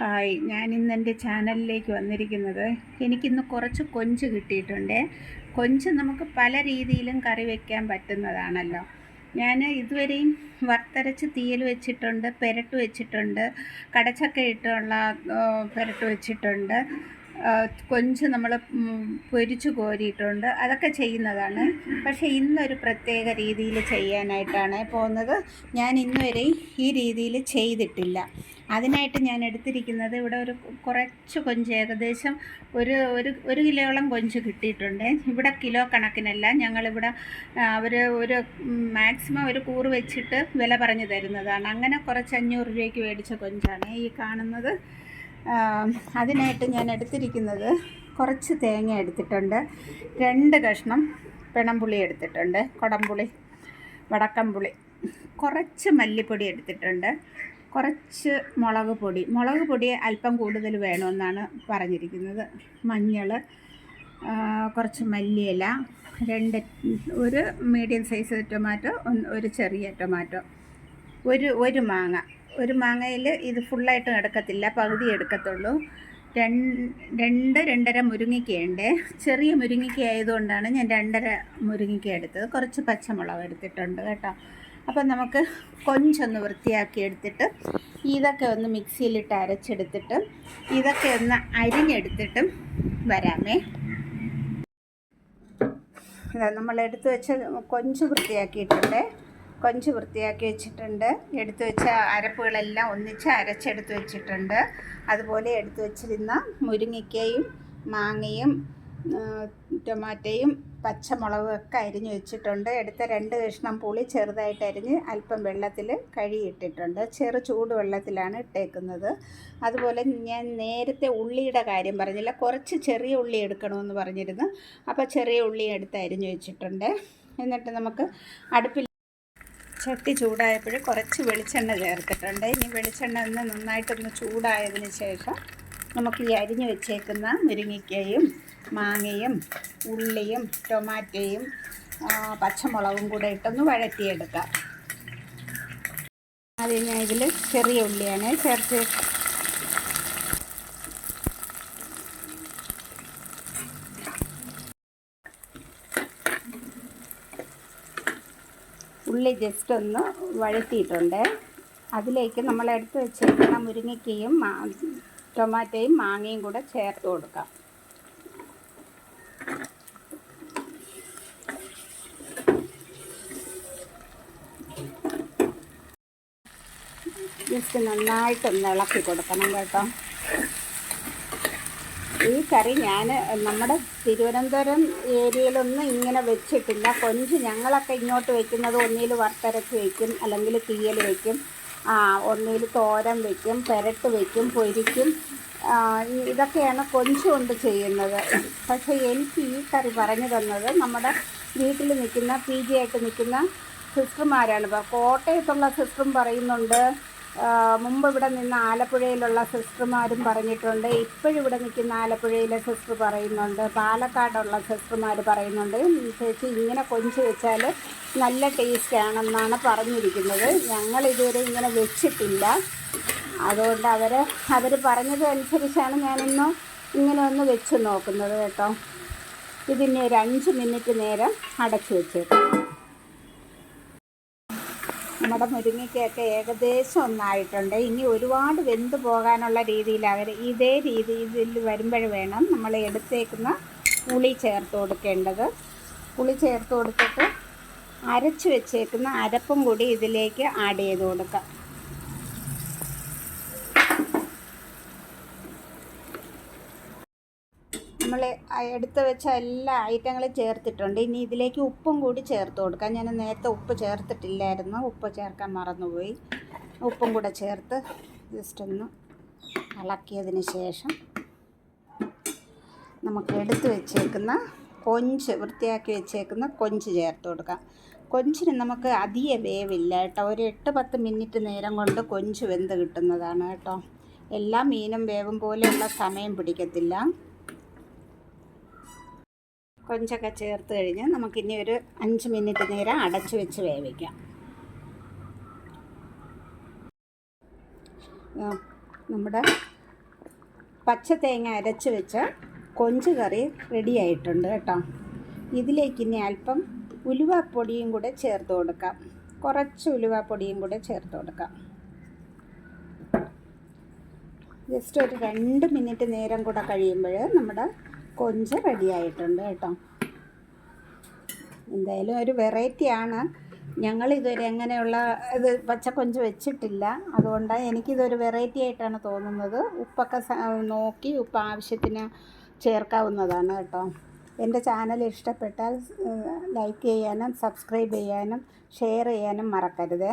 Hi. ഞാൻ ഇന്ന് എന്റെ ചാനലിലേക്ക് വന്നിരിക്കുന്നത് എനിക്കിന്ന് കുറച്ച് കൊഞ്ച് കിട്ടിയിട്ടുണ്ട്. കൊഞ്ച് നമുക്ക് പല രീതിയിലും കറി വയ്ക്കാൻ പറ്റുന്നതാണല്ലോ. ഞാൻ ഇതുവരെയും വറുത്തരച്ച് തീയൽ വെച്ചിട്ടുണ്ട് പെരട്ട് വെച്ചിട്ടുണ്ട് കടച്ചക്ക ഇട്ടുള്ള പെരട്ട് വെച്ചിട്ടുണ്ട്. കൊഞ്ച് നമ്മൾ പൊരിച്ച് കോരിയിട്ടുണ്ട്. അതൊക്കെ ചെയ്യുന്നതാണ്. പക്ഷേ ഇന്നൊരു പ്രത്യേക രീതിയിൽ ചെയ്യാനായിട്ടാണ് പോകുന്നത്. ഞാൻ ഇന്നുവരെയും ഈ രീതിയിൽ ചെയ്തിട്ടില്ല. അതിനായിട്ട് ഞാൻ എടുത്തിരിക്കുന്നത് ഇവിടെ ഒരു കുറച്ച് കൊഞ്ച് ഏകദേശം ഒരു ഒരു ഒരു കിലോയോളം കൊഞ്ച് കിട്ടിയിട്ടുണ്ട്. ഇവിടെ കിലോ കണക്കിനല്ല. ഞങ്ങളിവിടെ അവർ ഒരു മാക്സിമം ഒരു കൂറ് വെച്ചിട്ട് വില പറഞ്ഞു തരുന്നതാണ്. അങ്ങനെ കുറച്ച് അഞ്ഞൂറ് രൂപയ്ക്ക് മേടിച്ച കൊഞ്ചാണ് ഈ കാണുന്നത്. അതിനായിട്ട് ഞാൻ എടുത്തിരിക്കുന്നത് കുറച്ച് തേങ്ങ എടുത്തിട്ടുണ്ട്. രണ്ട് കഷ്ണം പിണംപുളി എടുത്തിട്ടുണ്ട്. കുടംപുളി വടക്കംപുളി. കുറച്ച് മല്ലിപ്പൊടി എടുത്തിട്ടുണ്ട്. കുറച്ച് മുളക് പൊടി. മുളക് പൊടി അല്പം കൂടുതൽ വേണമെന്നാണ് പറഞ്ഞിരിക്കുന്നത്. മഞ്ഞൾ കുറച്ച് മല്ലിയില രണ്ട് ഒരു മീഡിയം സൈസ് ടൊമാറ്റോ ഒരു ചെറിയ ടൊമാറ്റോ ഒരു ഒരു മാങ്ങ. ഒരു മാങ്ങയിൽ ഇത് ഫുള്ളായിട്ട് എടുക്കത്തില്ല പകുതി എടുക്കത്തുള്ളൂ. രണ്ട് രണ്ട് രണ്ടര മുരിങ്ങയ്ക്കയുണ്ട്. ചെറിയ മുരിങ്ങയ്ക്ക ആയതുകൊണ്ടാണ് ഞാൻ രണ്ടര മുരിങ്ങയ്ക്ക എടുത്തത്. കുറച്ച് പച്ചമുളക് എടുത്തിട്ടുണ്ട് കേട്ടോ. അപ്പം നമുക്ക് കൊഞ്ചൊന്ന് വൃത്തിയാക്കി എടുത്തിട്ട് ഇതൊക്കെ ഒന്ന് മിക്സിയിലിട്ട് അരച്ചെടുത്തിട്ട് ഇതൊക്കെ ഒന്ന് അരിഞ്ഞെടുത്തിട്ടും വരാമേ. ഇതാ നമ്മൾ എടുത്തു വെച്ച കൊഞ്ച് വൃത്തിയാക്കിയിട്ടുണ്ട്. കൊഞ്ച് വൃത്തിയാക്കി വെച്ചിട്ടുണ്ട്. എടുത്തു വെച്ച അരപ്പുകളെല്ലാം ഒന്നിച്ച് അരച്ചെടുത്ത് വെച്ചിട്ടുണ്ട്. അതുപോലെ എടുത്തു വെച്ചിരുന്ന മുരിങ്ങയ്ക്കയും മാങ്ങയും ടൊമാറ്റയും ടൊമാറ്റോയും പച്ചമുളകും ഒക്കെ അരിഞ്ഞ് വെച്ചിട്ടുണ്ട്. എടുത്ത രണ്ട് കഷ്ണം പുളി ചെറുതായിട്ട് അരിഞ്ഞ് അല്പം വെള്ളത്തിൽ കഴുകിയിട്ടിട്ടുണ്ട്. ചെറു ചൂട് വെള്ളത്തിലാണ് ഇട്ടേക്കുന്നത്. അതുപോലെ ഞാൻ നേരത്തെ ഉള്ളിയുടെ കാര്യം പറഞ്ഞില്ല. കുറച്ച് ചെറിയ ഉള്ളി എടുക്കണമെന്ന് പറഞ്ഞിരുന്നു. അപ്പോൾ ചെറിയ ഉള്ളി എടുത്ത് അരിഞ്ഞ് വെച്ചിട്ടുണ്ട്. എന്നിട്ട് നമുക്ക് അടുപ്പിൽ ചട്ടി ചൂടായപ്പോൾ കുറച്ച് വെളിച്ചെണ്ണ ചേർത്തിട്ടുണ്ട്. ഇനി വെളിച്ചെണ്ണ ഒന്ന് നന്നായിട്ടൊന്ന് ചൂടായതിന് ശേഷം നമുക്ക് ഈ അരിഞ്ഞു വെച്ചേക്കുന്ന മുരിങ്ങയ്ക്കയും മാങ്ങയും ഉള്ളിയും ടൊമാറ്റോയും പച്ചമുളകും കൂടെ ഇട്ടൊന്ന് വഴറ്റിയെടുക്കാം. ആദ്യം ഞാൻ ഇതിൽ ചെറിയ ഉള്ളിയാണ് ചേർത്ത് ഉള്ളി ജസ്റ്റ് ഒന്ന് വഴറ്റിയിട്ടുണ്ട്. അതിലേക്ക് നമ്മൾ എടുത്ത് വെച്ചേക്കുന്ന മുരിങ്ങയ്ക്കയും ടൊമാറ്റോയും മാങ്ങയും കൂടെ ചേർത്ത് കൊടുക്കാം. ജസ്റ്റ് നന്നായിട്ടൊന്ന് ഇളക്കി കൊടുക്കണം കേട്ടോ. ഈ കറി ഞാൻ നമ്മുടെ തിരുവനന്തപുരം ഏരിയയിലൊന്നും ഇങ്ങനെ വെച്ചിട്ടില്ല. കൊഞ്ച് ഞങ്ങളൊക്കെ ഇങ്ങോട്ട് വെക്കുന്നത് ഒന്നിൽ വറുത്തരച്ച് വയ്ക്കും അല്ലെങ്കിൽ തീയൽ വയ്ക്കും ഒന്നിൽ തോരൻ വയ്ക്കും പെരട്ട് വയ്ക്കും പൊരിക്കും. ഇതൊക്കെയാണ് കൊഞ്ച് കൊണ്ട് ചെയ്യുന്നത്. പക്ഷേ എനിക്ക് ഈ കറി പറഞ്ഞു തന്നത് നമ്മുടെ വീട്ടിൽ നിൽക്കുന്ന പി ജി ആയിട്ട് നിൽക്കുന്ന സിസ്റ്റർമാരാണ്. കോട്ടയത്തുള്ള സിസ്റ്ററും പറയുന്നുണ്ട് മുമ്പ് ഇവിടെ നിന്ന് ആലപ്പുഴയിലുള്ള സിസ്റ്റർമാരും പറഞ്ഞിട്ടുണ്ട്. ഇപ്പോഴും ഇവിടെ നിൽക്കുന്ന ആലപ്പുഴയിലെ സിസ്റ്റർ പറയുന്നുണ്ട്. പാലക്കാടുള്ള സിസ്റ്റർമാർ പറയുന്നുണ്ട്. ചേച്ചി ഇങ്ങനെ കൊഞ്ച് വെച്ചാൽ നല്ല ടേസ്റ്റ് ആണെന്നാണ് പറഞ്ഞിരിക്കുന്നത്. ഞങ്ങൾ ഇതുവരെ ഇങ്ങനെ വെച്ചിട്ടില്ല. അതുകൊണ്ട് അവർ അവർ പറഞ്ഞത് അനുസരിച്ചാണ് ഞാനിന്ന് ഇങ്ങനെ ഒന്ന് വെച്ച് നോക്കുന്നത് കേട്ടോ. ഇതിനെ ഒരു അഞ്ച് മിനിറ്റ് നേരം അടച്ചു വെച്ചേക്കും. നമ്മുടെ മുരിങ്ങയ്ക്കൊക്കെ ഏകദേശം ഒന്നായിട്ടുണ്ട്. ഇനി ഒരുപാട് വെന്ത് പോകാനുള്ള രീതിയിൽ അവർ ഇതേ രീതിയിൽ വരുമ്പോൾ വേണം നമ്മൾ എടുത്തേക്കുന്ന പുളി ചേർത്ത് കൊടുക്കേണ്ടത്. പുളി ചേർത്ത് കൊടുത്തിട്ട് അരച്ച് വെച്ചേക്കുന്ന അരപ്പും കൂടി ഇതിലേക്ക് ആഡ് ചെയ്ത് കൊടുക്കാം. നമ്മൾ എടുത്ത് വെച്ച എല്ലാ ഐറ്റങ്ങളും ചേർത്തിട്ടുണ്ട്. ഇനി ഇതിലേക്ക് ഉപ്പും കൂടി ചേർത്ത് കൊടുക്കാം. ഞാൻ നേരത്തെ ഉപ്പ് ചേർത്തിട്ടില്ലായിരുന്നു. ഉപ്പ് ചേർക്കാൻ മറന്നുപോയി. ഉപ്പും കൂടെ ചേർത്ത് ജസ്റ്റ് ഒന്ന് ഇളക്കിയതിന് ശേഷം നമുക്ക് എടുത്ത് വെച്ചേക്കുന്ന കൊഞ്ച് വൃത്തിയാക്കി വെച്ചേക്കുന്ന കൊഞ്ച് ചേർത്ത് കൊടുക്കാം. കൊഞ്ചിന് നമുക്ക് അധിക വേവില്ല കേട്ടോ. ഒരു എട്ട് പത്ത് മിനിറ്റ് നേരം കൊണ്ട് കൊഞ്ച് വെന്ത് കിട്ടുന്നതാണ് കേട്ടോ. എല്ലാ മീനും വേവും പോലെയുള്ള സമയം പിടിക്കത്തില്ല. കൊഞ്ചൊക്കെ ചേർത്ത് കഴിഞ്ഞ് നമുക്കിനി ഒരു അഞ്ച് മിനിറ്റ് നേരം അടച്ചു വെച്ച് വേവിക്കാം. നമ്മുടെ പച്ച തേങ്ങ അരച്ച് വെച്ച കൊഞ്ച് കറി റെഡി ആയിട്ടുണ്ട് കേട്ടോ. ഇതിലേക്ക് ഇനി അല്പം ഉലുവാപ്പൊടിയും കൂടെ ചേർത്ത് കൊടുക്കാം. കുറച്ച് ഉലുവാപ്പൊടിയും കൂടെ ചേർത്ത് കൊടുക്കാം. ജസ്റ്റ് ഒരു രണ്ട് മിനിറ്റ് നേരം കൂടെ കഴിയുമ്പോൾ നമ്മുടെ കൊഞ്ച് റെഡി ആയിട്ടുണ്ട് കേട്ടോ. എന്തായാലും ഒരു വെറൈറ്റിയാണ് ഞങ്ങൾ ഇതുവരെ എങ്ങനെയുള്ള ഇത് പച്ചക്കൊഞ്ച് വെച്ചിട്ടില്ല. അതുകൊണ്ട് എനിക്കിതൊരു വെറൈറ്റി ആയിട്ടാണ് തോന്നുന്നത്. ഉപ്പൊക്കെ നോക്കി ഉപ്പ് ആവശ്യത്തിന് ചേർക്കാവുന്നതാണ് കേട്ടോ. എന്റെ ചാനൽ ഇഷ്ടപ്പെട്ടാൽ ലൈക്ക് ചെയ്യാനും സബ്സ്ക്രൈബ് ചെയ്യാനും ഷെയർ ചെയ്യാനും മറക്കരുതേ.